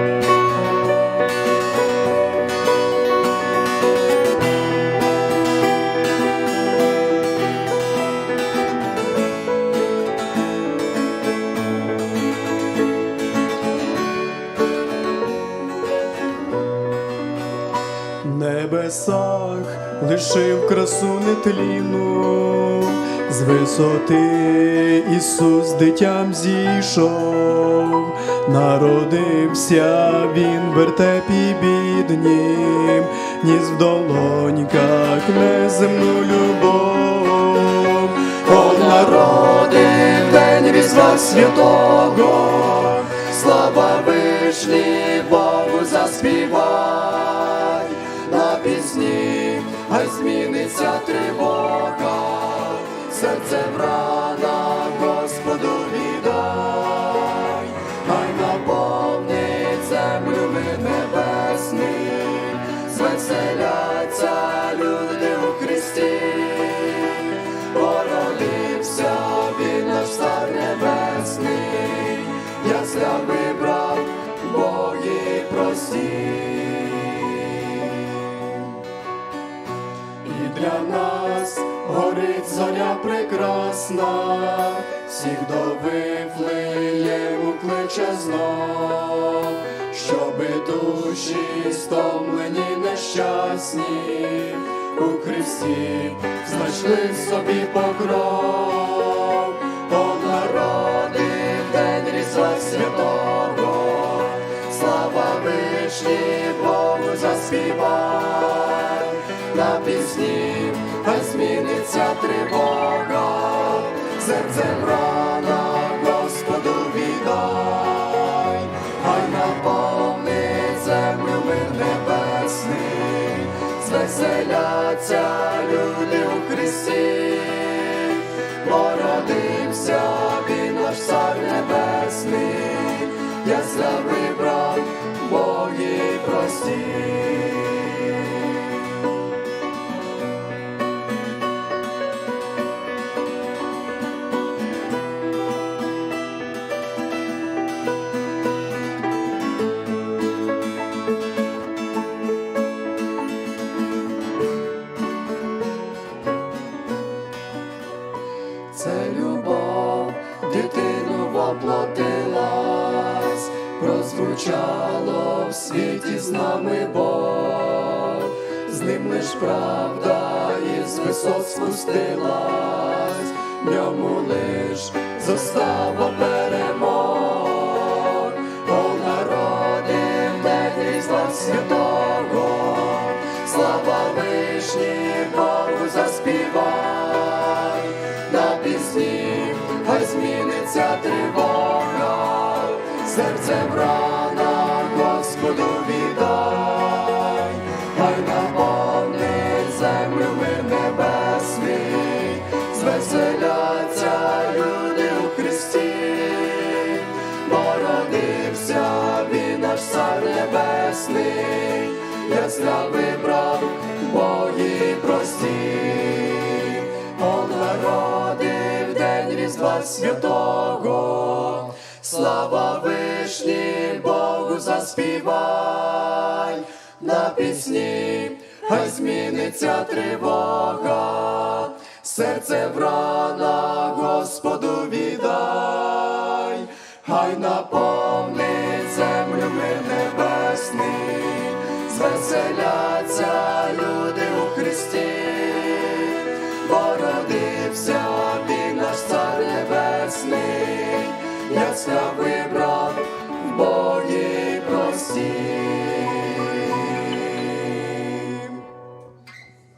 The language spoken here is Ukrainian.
Thank you. Небесах лишив красу нетлінну, з висоти Ісус дитям зійшов, народився він вертепі біднім, ніс в долоньках неземну любов, о народи, день різдва святого, слава вишні Богу заспівай на пісні, хай зміниться тривога, серце в Господу віддай, хай наповнить землю мир небесний, звеселяться люди у Христі, породився він наш цар небесний, ясля вибрав Боги прості. Для нас горить зоря прекрасна, всіх до Вифлеєму кличе знов, щоби душі стомлені нещасні, у Христі знайшли собі покров, о народи в день Різдва Святого, слава вишні Богу заспівай. На пісні, тривога, серцем рана Господу віддай, хай наповнить землю мир небесний, звеселяться люди у Христі, породився він наш цар небесний, ясля вибрав воплотилась, прозвучало в світі з нами Бог, з ним лиш правда із висот спустилась, в ньому лиш зостава перемог, о народи день Різдва святого, слава вишні Богу заспівай. На пісні, хай зміниться тривога, серцем рана Господу віддай, хай наповнить землю мир небесний, звеселяться люди у Христі, породився він наш цар небесний, ясля вибрав Святого, слава вишні Богу заспівай. На пісні, хай зміниться тривога, серце в ранах Господу віддай, хай наповнить землю мир небесний, звеселяться люди у Христі